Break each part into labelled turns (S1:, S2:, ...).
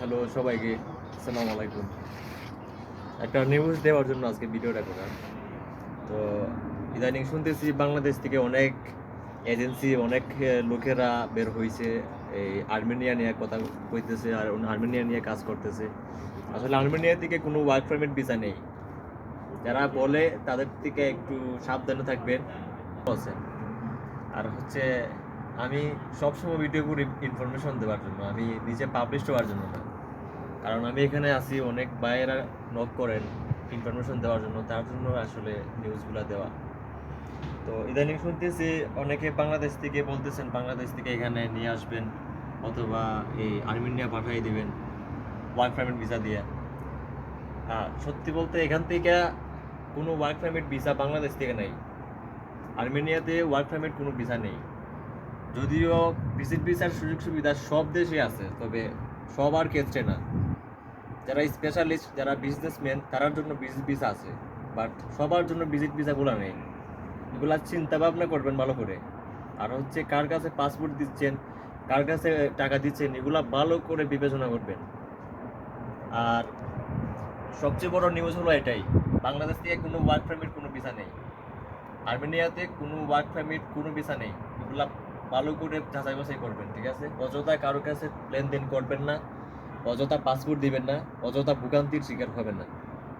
S1: Hello সবাইকে, আসসালামু আলাইকুম। একটা নিউজ দেওয়ার জন্য আজকে ভিডিওটা করা। তো ইদানিং শুনতেছি বাংলাদেশ থেকে অনেক এজেন্সি অনেক লোকেরা বের হয়েছে এই আর্মেনিয়া নিয়ে কথা কইতেছে আর আর্মেনিয়া নিয়ে কাজ করতেছে। আসলে আর্মেনিয়া থেকে কোনো ওয়ার্ক পারমিট ভিসা নেই। যারা বলে তাদের থেকে একটু সাবধানে থাকবেন। আর হচ্ছে আমি সবসময় ভিডিও করি ইনফরমেশন দেওয়ার জন্য, আমি নিজে পাবলিশ হওয়ার জন্য না। কারণ আমি এখানে আসি অনেক ভাইয়েরা নক করেন ইনফরমেশন দেওয়ার জন্য, তার জন্য আসলে নিউজগুলো দেওয়া। তো ইদানিং শুনতেছি, অনেকে বাংলাদেশ থেকে বলতেছেন, বাংলাদেশ থেকে এখানে নিয়ে আসবেন, অথবা এই আর্মেনিয়া পাঠিয়ে দিবেন ওয়ার্ক পারমিট ভিসা দিয়ে। হ্যাঁ সত্যি বলতে এখান থেকে কোনো ওয়ার্ক পারমিট ভিসা বাংলাদেশ থেকে নেই। আর্মেনিয়াতে ওয়ার্ক পারমিট কোনো ভিসা নেই। যদিও ভিজিট ভিসার সুযোগ সুবিধা সব দেশে আছে, তবে সবার ক্ষেত্রে না। যারা স্পেশালিস্ট যারা বিজনেসম্যান তার জন্য ভিজিট ভিসা আছে বাট সবার জন্য ভিজিট ভিসাগুলো নেই। এগুলা চিন্তা ভাবনা করবেন ভালো করে। আর হচ্ছে কার কাছে পাসপোর্ট দিচ্ছেন, কার কাছে টাকা দিচ্ছেন, এগুলা ভালো করে বিবেচনা করবেন। আর সবচেয়ে বড় নিউজ হলো এটাই, বাংলাদেশ থেকে কোনো ওয়ার্ক পারমিট কোনো ভিসা নেই। আর্মেনিয়াতে কোনো ওয়ার্ক পারমিট কোনো ভিসা নেই। এগুলা ভালো করে যাচাই বাছাই করবেন, ঠিক আছে? অযথা কারও কাছে লেনদেন করবেন না, অযথা পাসপোর্ট দিবেন না, অযথা ভোগান্তির শিকার হবেন না।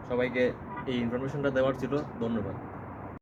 S1: সবাইকে এই ইনফরমেশনটা দেওয়ার ছিল, ধন্যবাদ।